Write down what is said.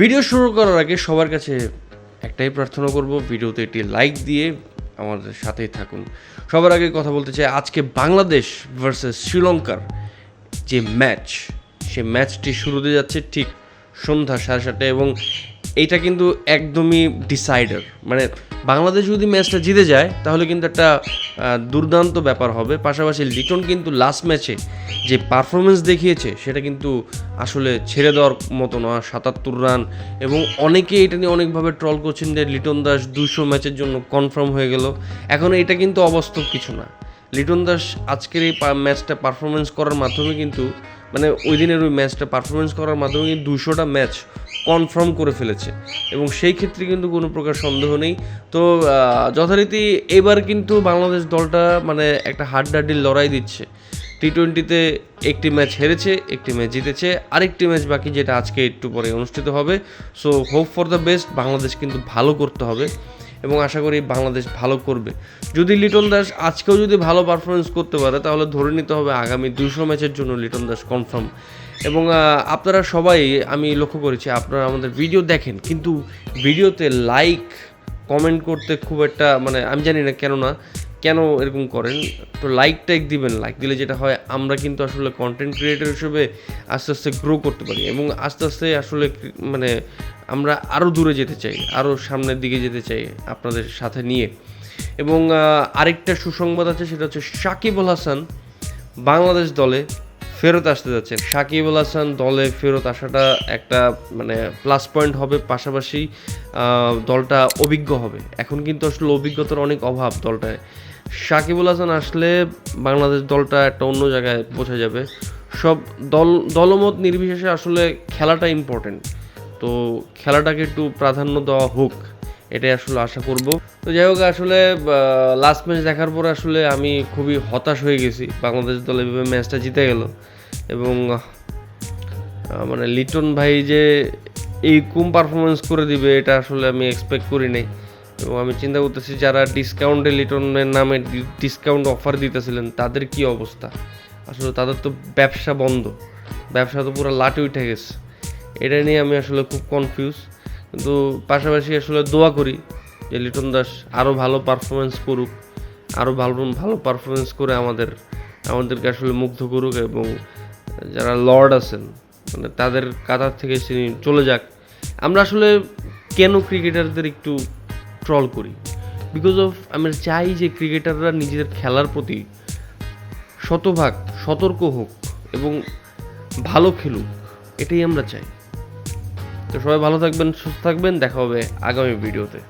Video শুরু করার আগে সবার কাছে একটাই প্রার্থনা করব, ভিডিওতে একটি লাইক দিয়ে আমাদের সাথেই থাকুন। সবার আগে কথা বলতে চাই, আজকে বাংলাদেশ ভার্সেস শ্রীলঙ্কার যে ম্যাচ সে ম্যাচটি শুরু হতে যাচ্ছে ঠিক সন্ধ্যা সাড়ে সাতটায় এবং এইটা কিন্তু একদমই ডিসাইডার মানে বাংলাদেশ যদি ম্যাচটা জিতে যায়, তাহলে কিন্তু একটা দুর্দান্ত ব্যাপার হবে। পাশাপাশি লিটন কিন্তু লাস্ট ম্যাচে যে পারফরমেন্স দেখিয়েছে, সেটা কিন্তু আসলে ছেড়ে দেওয়ার মতো নয় সাতাত্তর রান এবং অনেকে এটা নিয়ে অনেকভাবে ট্রল করছেন যে লিটন দাস দুশো ম্যাচের জন্য কনফার্ম হয়ে গেল। এখন এটা কিন্তু অবাস্তব কিছু না। লিটন দাস আজকের এই ম্যাচটা পারফরমেন্স করার মাধ্যমে কিন্তু মানে ওই দিনের ওই ম্যাচটা পারফরমেন্স করার মাধ্যমে কিন্তু দুশোটা ম্যাচ কনফার্ম করে ফেলেছে। এবং সেই ক্ষেত্রে কিন্তু কোনো প্রকার সন্দেহ নেই। তো যথারীতি এবার কিন্তু বাংলাদেশ দলটা মানে একটা হাড্ডাহাড্ডির লড়াই দিচ্ছে। টি টোয়েন্টিতে একটি ম্যাচ হেরেছে, একটি ম্যাচ জিতেছে, আরেকটি ম্যাচ বাকি যেটা আজকে একটু পরে অনুষ্ঠিত হবে। So hope for the best Bangladesh কিন্তু ভালো করতে হবে। এবং আশা করি বাংলাদেশ ভালো করবে। যদি লিটন দাস আজকেও যদি ভালো পারফরমেন্স করতে পারে, তাহলে ধরে নিতে হবে আগামী দুশো ম্যাচের জন্য লিটন দাস কনফার্ম এবং আপনারা সবাই, আমি লক্ষ্য করেছি, আপনারা আমাদের ভিডিও দেখেন, কিন্তু ভিডিওতে লাইক কমেন্ট করতে খুব একটা মানে আমি জানি না কেন না কেন এরকম করেন? তো লাইক টাইক দিবেন লাইক দিলে যেটা হয়, আমরা কিন্তু আসলে কন্টেন্ট ক্রিয়েটর হিসেবে আস্তে আস্তে গ্রো করতে পারি এবং আস্তে আস্তে আসলে মানে আমরা আরও দূরে যেতে চাই আরও সামনের দিকে যেতে চাই আপনাদের সাথে নিয়ে। এবং আরেকটা সুসংবাদ আছে, সেটা হচ্ছে সাকিব আল হাসান বাংলাদেশ দলে ফেরত আসতে যাচ্ছেন সাকিব আল হাসান দলে ফেরত আসাটা একটা মানে প্লাস পয়েন্ট হবে। পাশাপাশি দলটা অভিজ্ঞ হবে। এখন কিন্তু আসলে অভিজ্ঞতার অনেক অভাব দলটায়। সাকিবুল হাসান আসলে বাংলাদেশ দলটা একটা অন্য জায়গায় পৌঁছে যাবে। সব দল, দলমত নির্বিশেষে আসলে খেলাটা ইম্পর্টেন্ট তো খেলাটাকে একটু প্রাধান্য দেওয়া হোক, এটাই আসলে আশা করব। তো যাই হোক, আসলে লাস্ট ম্যাচ দেখার পর আসলে আমি খুবই হতাশ হয়ে গেছি। বাংলাদেশ দল এভাবে ম্যাচটা জিতে গেল। এবং মানে লিটন ভাই যে এই কম পারফরমেন্স করে দিবে, এটা আসলে আমি এক্সপেক্ট করি নাই। এবং আমি চিন্তা করতেছি, যারা ডিসকাউন্টে লিটনের নামে ডিসকাউন্ট অফার দিতেছিলেন, তাদের কি অবস্থা? আসলে তাদের তো ব্যবসা বন্ধ। ব্যবসা তো পুরো লাটে উঠে গেছে। এটা নিয়ে আমি আসলে খুব কনফিউজ কিন্তু পাশাপাশি আসলে দোয়া করি যে লিটন দাস আরও ভালো পারফরমেন্স করুক আরও ভালো ভালো পারফরমেন্স করে আমাদের, আমাদেরকে আসলে মুগ্ধ করুক এবং যারা লর্ড আছেন মানে তাদের কাতার থেকে তিনি চলে যাক। আমরা আসলে কেন ক্রিকেটারদের একটু ট্রল করি? বিকজ অফ আমি চাই যে ক্রিকেটাররা নিজেদের খেলার প্রতি শতভাগ সতর্ক হোক এবং ভালো খেলুক, এটাই আমরা চাই। তো সবাই ভালো থাকবেন, সুস্থ থাকবেন, দেখা হবে আগামী ভিডিওতে।